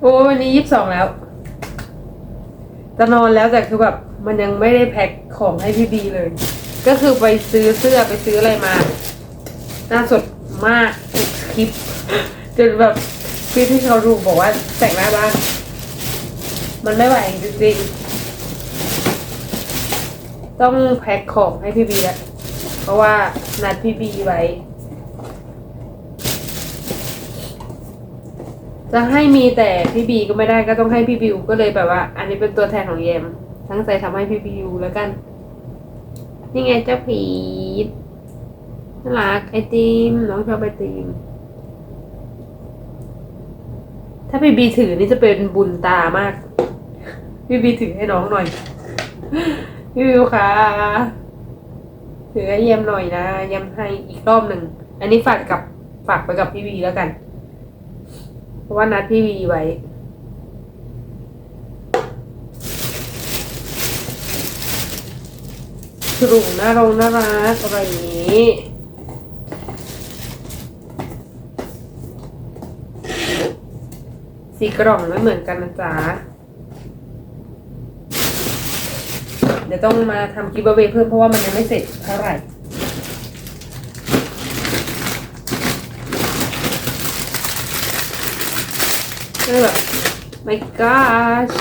โอ้วันนี้ยี่สิบสองแล้ว จะนอนแล้วแต่คือแบบมันยังไม่ได้แพ็คของให้พี่บีเลย ก็คือไปซื้อเสื้อไปซื้ออะไรมาหน่าสดมากทุกคลิปจนแบบพี่ที่เขาดูบอกว่าแต่งหน้าบ้านมันไม่ไหวจริงๆต้องแพ็คของให้พี่บีแล้วเพราะว่านัดพี่บีไว้ จะให้มีแต่พี่บีก็ไม่ได้ก็ต้องให้พี่บิว ก็เลยแบบว่า อันนี้เป็นตัวแทนของเยมตั้งใจทำให้พี่บิวแล้วกัน นี่ไงเจ้าผีน่ารักไอติมน้องชอบไอติมถ้าพี่บีถือนี่จะเป็นบุญตามาก พี่บีถือให้น้องหน่อย พี่บิวค่ะถือให้เยมหน่อยนะเยมให้อีกรอบหนึ่ง อันนี้ฝากกับฝากไปกับพี่บีแล้วกัน ราะว่านัดพี่วีไว้สรุปน่ารงน่ารักอะไรอย่างนี้สีกล่องไม่เหมือนกันนะจ๊ะ เดี๋ยวต้องมาทำกิฟต์เวเพิ่มเพราะว่ามันยังไม่เสร็จเท่าไหร่ ก็เลยแบบ my gosh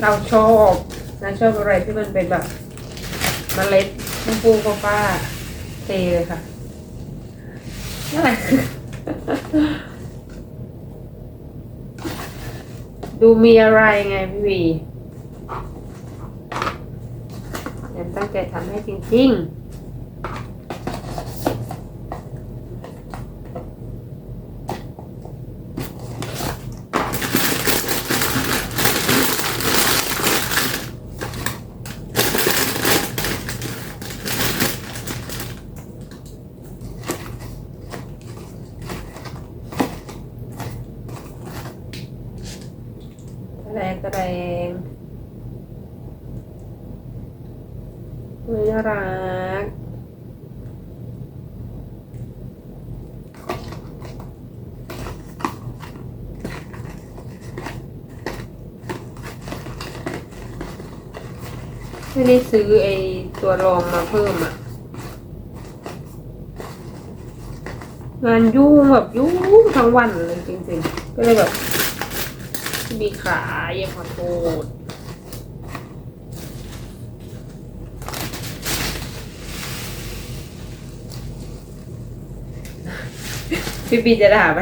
เราชอบนะชอบอะไรที่มันเป็นแบบมเมล็ดฟูฟูฟ้าฟ้าเทเลยค่ะนั่นแหละดูมีอะไรไงพี่วียันตั้งใจทำให้จริง ๆ แรงแรงเฮ้ยน่ารักไม่ได้ซื้อไอตัวรองมาเพิ่มอะ งานยุ่งแบบยุ่งทั้งวันเลยจริงๆ ก็เลยแบบ มีขาเย่าขอโทษพี่ปีจะด่าไหม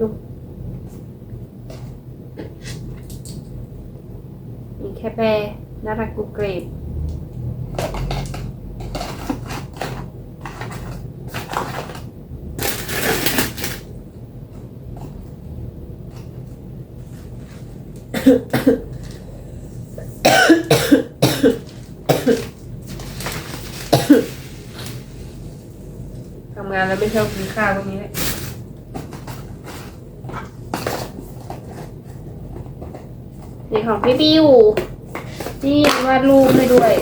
ดูมี แค่แบร์นารักกุกเกรบทำงานแล้วไม่ชอบกินข้าวพวกนี้เลยนี่ของพี่บิว นี่วาดรูปให้ด้วย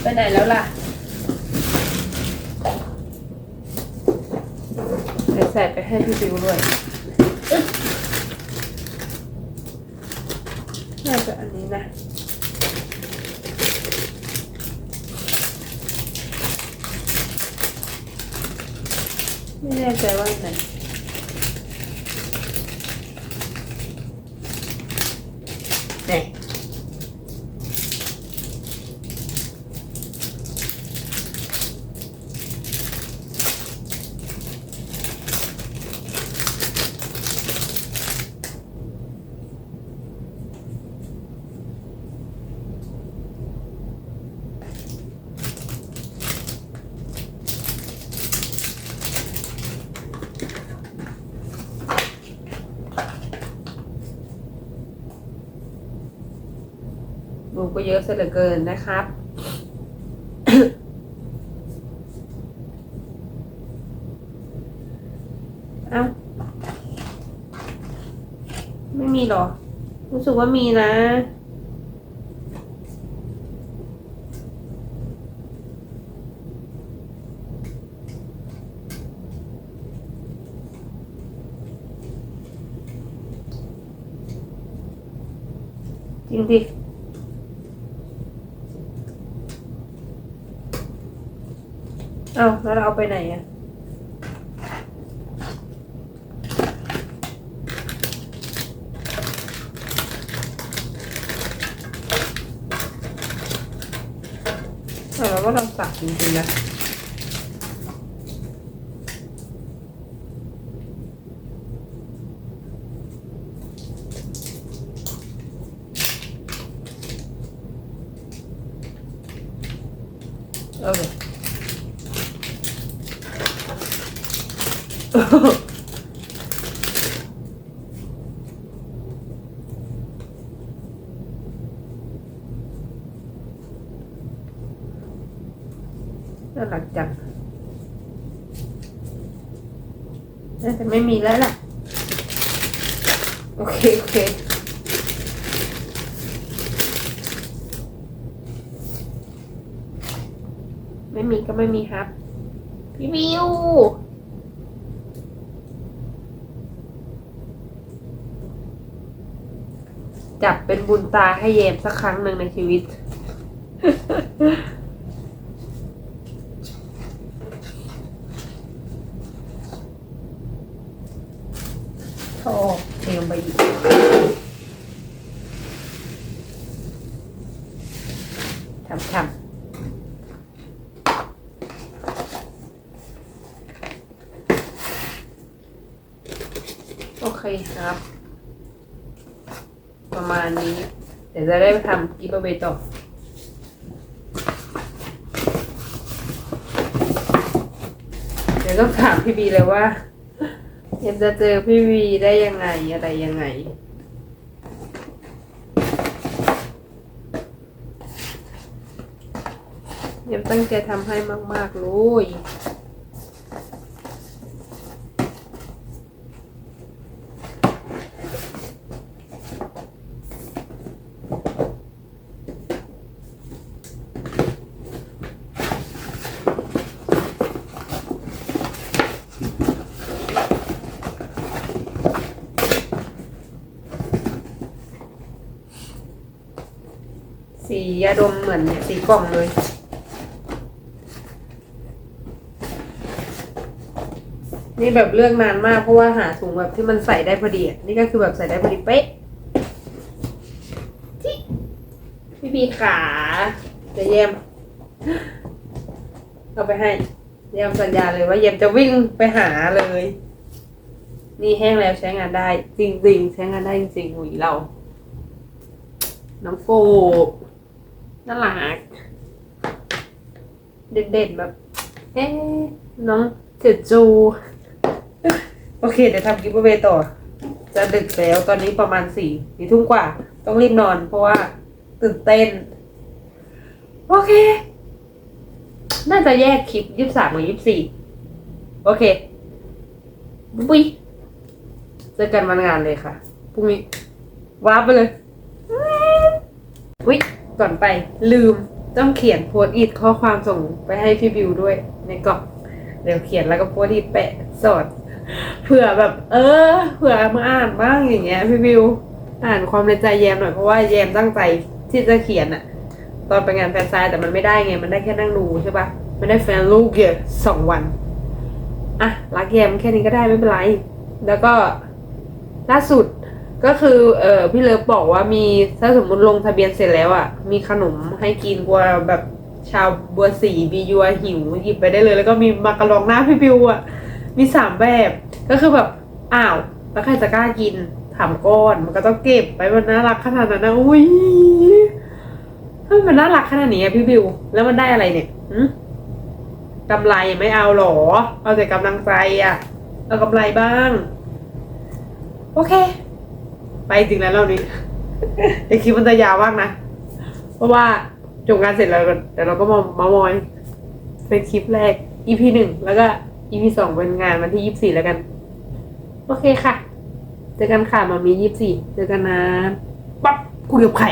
ไปไหนแล้วล่ะเดี๋ยวใส่ไปให้พี่บิวด้วยอึ๊บน่าจะอันนี้นะ ไม่แน่ใจว่าไหนเนี่ย รูก็เยอะซะเหลือเกินนะครับ เอ้าไม่มีหรอ รู้สึกว่ามีนะจริง เอาแล้วเราเอาไปไหนอะเอาแล้วว่าเราสักจริงๆนะเอาเลย น่ารักจังน่าจะไม่มีแล้วล่ะ โอเค โอเคไม่มีก็ไม่มีครับ พี่วิว จับเป็นบุญตาให้เยมสักครั้งหนึ่งในชีวิตชอบเทลงไปอีกทำทำโอเคครับ ประมาณนี้ เดี๋ยวจะได้ไปทำกิฟต์เวต่อเดี๋ยวต้องถามพี่บีเลยว่าเอ็มจะเจอพี่วีได้ยังไงอะไรยังไงเอ็มตั้งใจทำให้มาก ๆเลย สี ยาดมเหมือนสีกล่องเลย นี่แบบเลือกนานมากเพราะว่าหาถุงแบบที่มันใส่ได้พอดีอะนี่ก็คือแบบใส่ได้พอดีเป๊ะที่พี่พีขาจะเยี่ยมเอาไปให้เยี่ยมสัญญาเลยว่าเยี่ยมจะวิ่งไปหาเลย นี่แห้งแล้วใช้งานได้ จริงๆ ใช้งานได้จริงๆหวีเรา น้องโกบ น่ารักเด่นๆแบบ เอ๊ะน้องเจจู โอเค เดี๋ยวทำกิฟต์เวย์ต่อ จะดึกแล้วตอนนี้ประมาณสี่สี่ทุ่มกว่า ต้องรีบนอนเพราะว่าตื่นเต้น โอเค น่าจะแยกคลิปยี่สิบสามกับยี่สิบสี่โอเคบุ้ยเจอกันวันงานเลยค่ะพรุ่งนี้ว้าร์ปไปเลยวิ ก่อนไปลืมต้องเขียนโพสต์อีทข้อความส่งไปให้พี่บิวด้วยในกล่องเดี๋ยวเขียนแล้วก็โพสต์อีทแปะสอดเผื่อแบบ เออเผื่อมาอ่านบ้างอย่างเงี้ยพี่บิวอ่านความในใจแยมหน่อยเพราะว่าแยมตั้งใจที่จะเขียนอะตอนไปงานแฟนไซน์แต่มันไม่ได้ไง มันได้แค่นั่งดูใช่ปะไม่ได้แฟนลูกเยอะสองวันอะรักแยมแค่นี้ก็ได้ไม่เป็นไร แล้วก็ล่าสุด ก็คือเออพี่เลิฟบอกว่ามีถ้าสมมติลงทะเบียนเสร็จแล้วอะ่ะ มีขนมให้กินกลัวแบบชาวบัวสีบียัวหิวหยิบไปได้เลย แล้วก็มีมากระลองหน้าพี่บิวอะ่ะ มีสามแบบ ก็คือแบบอ้าวแล้วใครจะกล้ากินถามก้อนมันก็ต้องเก็บไปมันน่ารักขนาดนั้นนะอุ้ยทำไมมันน่ารักขนาดนี้อะพี่บิว แล้วมันได้อะไรเนี่ยหืมกำไรไม่เอาหรอ เอาแต่กำลังใจอะเอากำไรบ้าง โอเค ไปจริงแล้วเรานี้ไอคลิปมันจะยาวมากนะ เพราะว่าจบงานเสร็จแล้วเดี๋ยวเราก็มามามอยเป็นคลิปแรก EP หนึ่งแล้วก็ EP สองเป็นงานวันที่ยี่สิบสี่แล้วกัน โอเคค่ะ เจอกันค่ะมามียี่สิบสี่เจอกันนะปั๊บคุยกับไข่